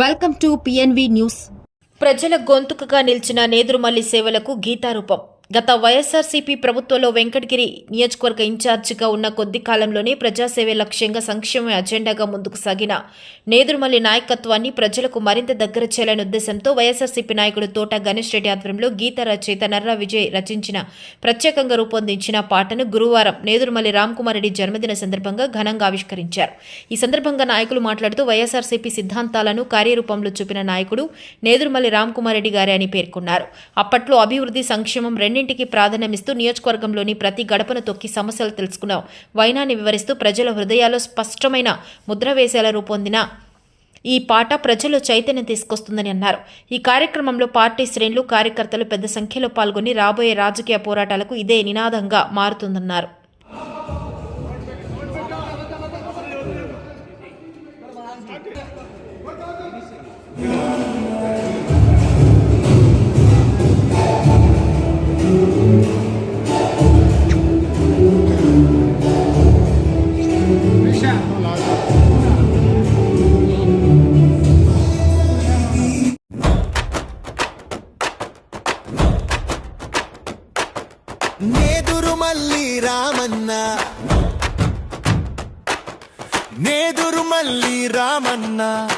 Welcome to PNV news ప్రజల గొంతుకగా నిలిచిన నేదురుమల్లి సేవలకు గీతారూపం. గత వైఎస్ఆర్సీపీ ప్రభుత్వంలో వెంకటగిరి నియోజకవర్గ ఇన్ఛార్జిగా ఉన్న కొద్ది కాలంలోనే ప్రజాసేవే లక్ష్యంగా సంక్షేమ అజెండాగా ముందుకు సాగిన నేదురుమల్లి నాయకత్వాన్ని ప్రజలకు మరింత దగ్గర చేయాలనే ఉద్దేశంతో వైఎస్ఆర్సీపీ నాయకుడు తోట గణేష్ రెడ్డి ఆధ్వర్యంలో గీత రచయిత నర్రా విజయ్ రచించిన ప్రత్యేకంగా రూపొందించిన పాటను గురువారం నేదురుమల్లి రామ్కుమార్ రెడ్డి జన్మదిన సందర్భంగా ఘనంగా ఆవిష్కరించారు. ఈ సందర్భంగా నాయకులు మాట్లాడుతూ వైఎస్ఆర్సీపీ సిద్ధాంతాలను కార్యరూపంలో చూపిన నాయకుడు నేదురుమల్లి రామ్కుమార్ రెడ్డి గారే అని పేర్కొన్నారు. అప్పట్లో అభివృద్ధి సంక్షేమం రెండింటికి ప్రాధాన్యమిస్తూ నియోజకవర్గంలోని ప్రతి గడపను తొక్కి సమస్యలు తెలుసుకున్న. వైనాన్ని వివరిస్తూ ప్రజల హృదయాల్లో స్పష్టమైన ముద్ర వేసేలా రూపొందిన ఈ పాట ప్రజల్లో చైతన్యం తీసుకొస్తుందని అన్నారు. ఈ కార్యక్రమంలో పార్టీ శ్రేణులు కార్యకర్తలు పెద్ద సంఖ్యలో పాల్గొని రాబోయే రాజకీయ పోరాటాలకు ఇదే నినాదంగా మారుతుందన్నారు. నేదురు మళ్ళీ రామన్న.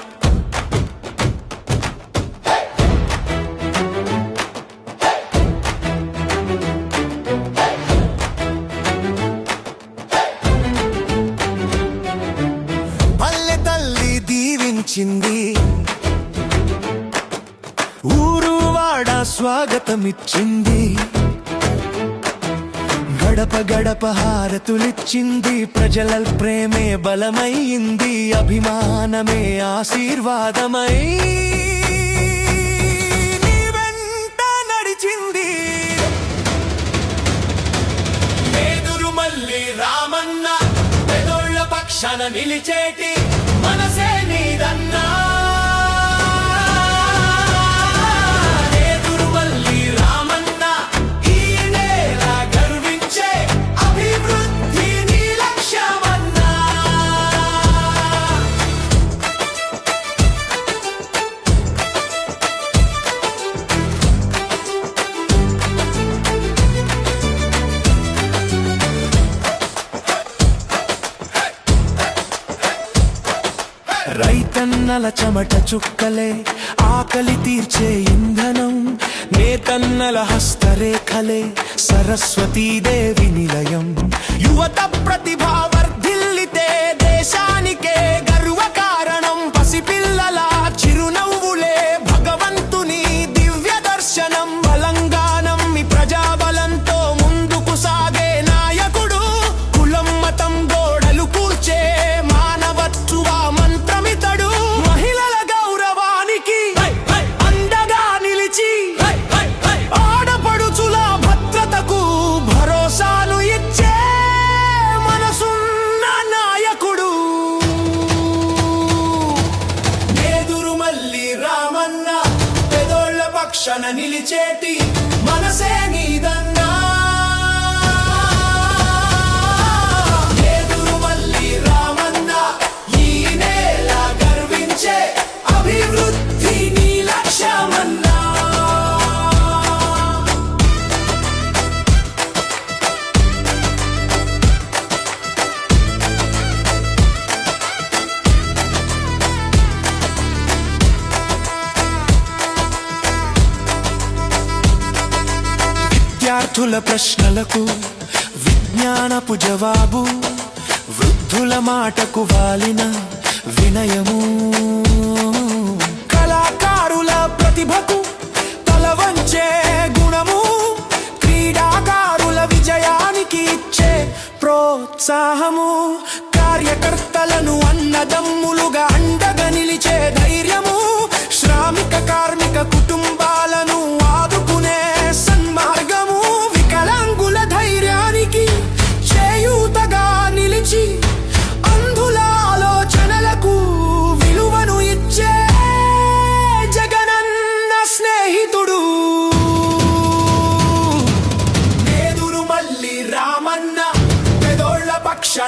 పల్లె తల్లి దీవించింది. ఊరు వాడ స్వాగతమిచ్చింది. గడప గడప హారతులిచ్చింది. ప్రజల ప్రేమే బలమయ్యింది. అభిమానమే ఆశీర్వాదమై నీ వెంట నడిచింది. రామన్న పెదోళ్ళ పక్షాన నిలిచేటి మనసే రైతన్నల చెమట చుక్కలే ఆకలి తీర్చే ఇంధనం నేతన్నల హస్తరేఖలే సరస్వతీదేవి నిలయం. యువత ప్రతిభ రక్షణ నిలిచేటి మనసే నీదన్నా విద్యార్థుల ప్రశ్నలకు విజ్ఞానపు జవాబు వృద్ధుల మాటకు వాలిన వినయము. కళాకారుల ప్రతిభకు తల వంచే గుణము క్రీడాకారుల విజయానికి ఇచ్చే ప్రోత్సాహము కార్యకర్తలను అన్నదమ్ములు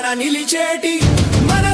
నిలిచేటి మన